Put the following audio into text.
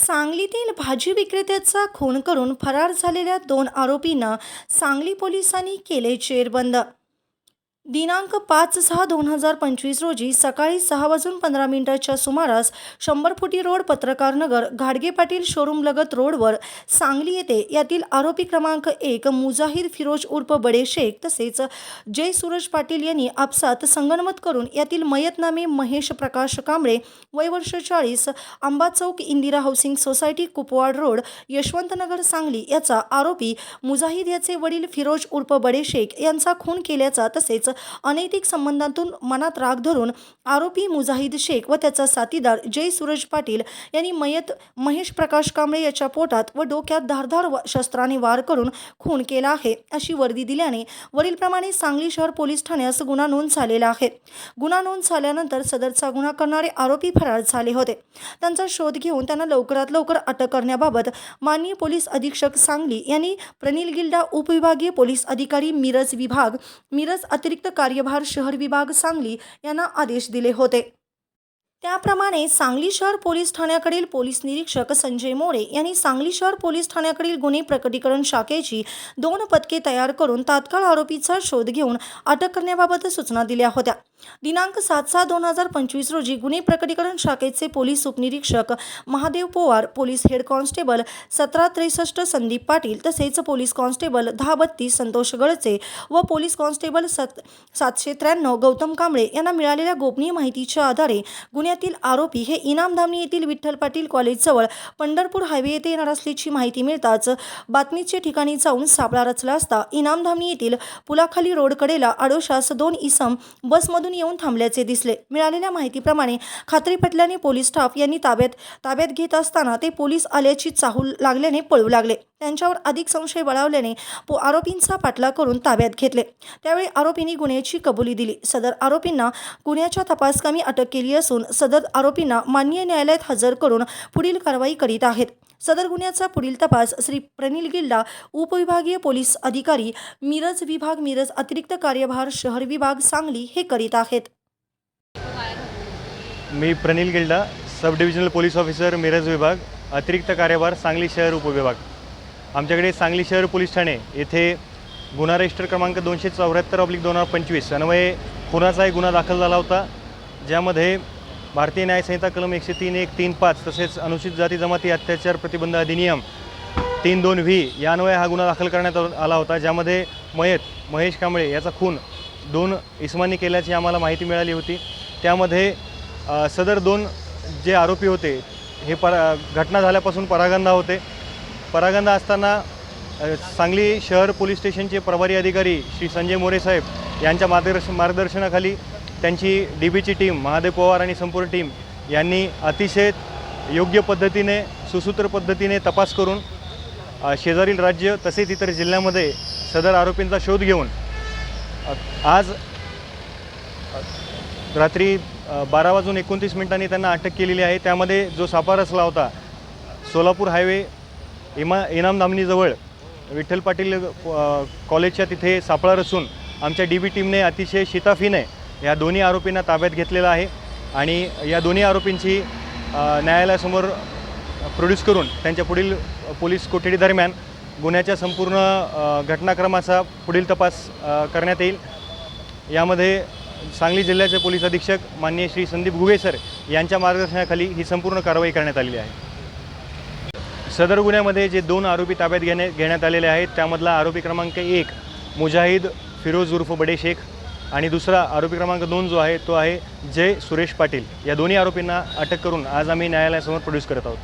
सांगलीतील भाजी विक्रेत्याचा खून करून फरार झालेल्या दोन आरोपींना सांगली पोलिसांनी केले चेरबंद दिनांक पाच सहा दोन हजार पंचवीस रोजी सकाळी सहा वाजून पंधरा मिनिटाच्या सुमारास शंभर फुटी रोड पत्रकार नगर घाडगे पाटील शोरूम लगत रोडवर सांगली येथे यातील आरोपी क्रमांक एक मुजाहिद फिरोज उर्फ बडे शेख तसेच जय सूरज पाटील यांनी आपसात संगनमत करून यातील मयत नामे महेश प्रकाश कांबळे वय वर्ष चाळीस Amba Chowk Indira housing society Kupwad road Yashwantnagar Sangli याचा आरोपी मुजाहिद याचे वडील फिरोज उर्फ बडे शेख यांचा खून केल्याचा तसेच अनैतिक संबंधातून मनात राग धरून आरोपी मुजाहिद शेख व त्याचा साथीदार जय सूरज पाटील यांनी मयत महेश प्रकाश कांबळे याच्या पोटात व डोक्यात धारधार शस्त्राने वार करून खून केला आहे अशी वर्दी दिल्याने वरीलप्रमाणे सांगली शहर पोलीस ठाण्यास गुन्हा नोंद झालेला आहे. गुन्हा नोंद झाल्यानंतर सदरचा गुन्हा करणारे आरोपी फरार झाले होते. त्यांचा शोध घेऊन त्यांना लवकरात लवकर अटक करण्याबाबत माननीय पोलीस अधीक्षक सांगली यांनी प्रनिल गिल्डा उपविभागीय पोलीस अधिकारी मिरज विभाग मिरज अतिरिक्त कार्यभार शहर विभाग सांगली यांना आदेश दिले होते. त्याप्रमाणे सांगली शहर पोलीस ठाण्याकडील पोलीस निरीक्षक संजय मोरे यांनी सांगली शहर पोलीस ठाण्याकडील गुन्हे प्रकटीकरण शाखेची दोन पथके तयार करून तात्काळ आरोपीचा शोध घेऊन अटक करण्याबाबत सूचना दिल्या होत्या. दिनांक सात सहा दोन हजार पंचवीस रोजी गुन्हे प्रकटीकरण शाखेचे पोलीस उपनिरीक्षक Mahadev Powar police head constable सतरा त्रेसष्ट संदीप पाटील तसेच पोलीस कॉन्स्टेबल दहा बत्तीस संतोष गळचे व पोलीस कॉन्स्टेबल सत सातशे त्र्याण्णव गौतम कांबळे यांना मिळालेल्या गोपनीय माहितीच्या आधारे गुन्ह्यातील आरोपी हे इनामधामणी येथील विठ्ठल पाटील कॉलेजजवळ पंढरपूर हायवे येथे येणार असल्याची माहिती मिळताच बातमीच्या ठिकाणी जाऊन सापळा रचला असता इनामधामणी येथील पुलाखाली रोडकडेला आडोशास दोन इसम बसमधून येऊन थांबल्याचे दिसले. मिळालेल्या माहितीप्रमाणे खात्री पटल्याने पोलीस स्टाफ यांनी ताब्यात ताब्यात घेत असताना ते पोलीस आल्याची चाहूल लागल्याने पळू लागले. त्यांच्यावर अधिक संशय बळावल्याने पो आरोपींचा पाठलाग करून ताब्यात घेतले. त्यावेळी आरोपींनी गुन्ह्याची कबुली दिली. सदर आरोपींना गुन्ह्याच्या तपासकामी अटक केली असून सदर आरोपींना मान्य न्यायालयात हजर करून पुढील कारवाई करीत आहेत. सदर गुन्ह्याचा पुढील तपास श्री प्रनिल गिल्डा उपविभागीय पोलीस अधिकारी मिरज विभाग मिरज अतिरिक्त कार्यभार शहर विभाग सांगली हे करीत आहेत. मी Pranil Gilda sub divisional police officer Miraj विभाग अतिरिक्त कार्यभार सांगली शहर उपविभाग. आमच्याकडे सांगली शहर पोलीस ठाणे येथे गुन्हा रजिस्टर क्रमांक दोनशे चौऱ्याहत्तर ऑब्लिक दोन हजार पंचवीस अन्वये खुनाचा एक गुन्हा दाखल झाला होता ज्यामध्ये भारतीय न्यायसंहिता कलम एकशे तीन एक तीन पाच तसेच अनुसूचित जाती जमाती अत्याचार प्रतिबंध अधिनियम तीन दोन व्ही यान्वये हा गुन्हा दाखल करण्यात आला होता ज्यामध्ये मयत महेश कांबळे याचा खून दोन इसमांनी केल्याची आम्हाला माहिती मिळाली होती. त्यामध्ये सदर दोन जे आरोपी होते हे परा घटना झाल्यापासून परागंदा होते. परागंदा असताना सांगली शहर पोलीस स्टेशनचे प्रभारी अधिकारी श्री संजय मोरे साहेब यांच्या मार्गदर्श मार्गदर्शनाखाली त्यांची डी बीची टीम महादेव पवार आणि संपूर्ण टीम यांनी अतिशय योग्य पद्धतीने सुसूत्र पद्धतीने तपास करून शेजारील राज्य तसेच इतर जिल्ह्यामध्ये सदर आरोपींचा शोध घेऊन आज रात्री बारा वाजून एकोणतीस मिनिटांनी त्यांना अटक केलेली आहे. त्यामध्ये जो सापा रचला होता सोलापूर हायवे इमा इनामधामणीजवळ विठ्ठल पाटील कॉलेजच्या तिथे सापळा रचून आमच्या डी बी टीमने अतिशय शिताफीने या दोन्ही आरोपींना ताब्यात घेतलेलं आहे आणि या दोन्ही आरोपींची न्यायालयासमोर प्रोड्यूस करून त्यांच्या पुढील पोलीस कोठडीदरम्यान गुन्ह्याच्या संपूर्ण घटनाक्रमाचा पुढील तपास करण्यात येईल. यामध्ये सांगली जिल्ह्याचे पोलीस अधीक्षक माननीय श्री संदीप गुगे सर यांच्या मार्गदर्शनाखाली ही संपूर्ण कारवाई करण्यात आलेली आहे. सदर गुन्ह्यामध्ये जे दोन आरोपी ताब्यात घेणे घेण्यात आलेले आहेत त्यामधला आरोपी क्रमांक एक मुजाहिद फिरोज उर्फ बडे शेख आणि दुसरा आरोपी क्रमांक दोन जो आहे तो आहे जय सुरेश पाटील. या दोन्ही आरोपींना अटक करून आज आम्ही न्यायालयासमोर प्रोड्यूस करत आहोत.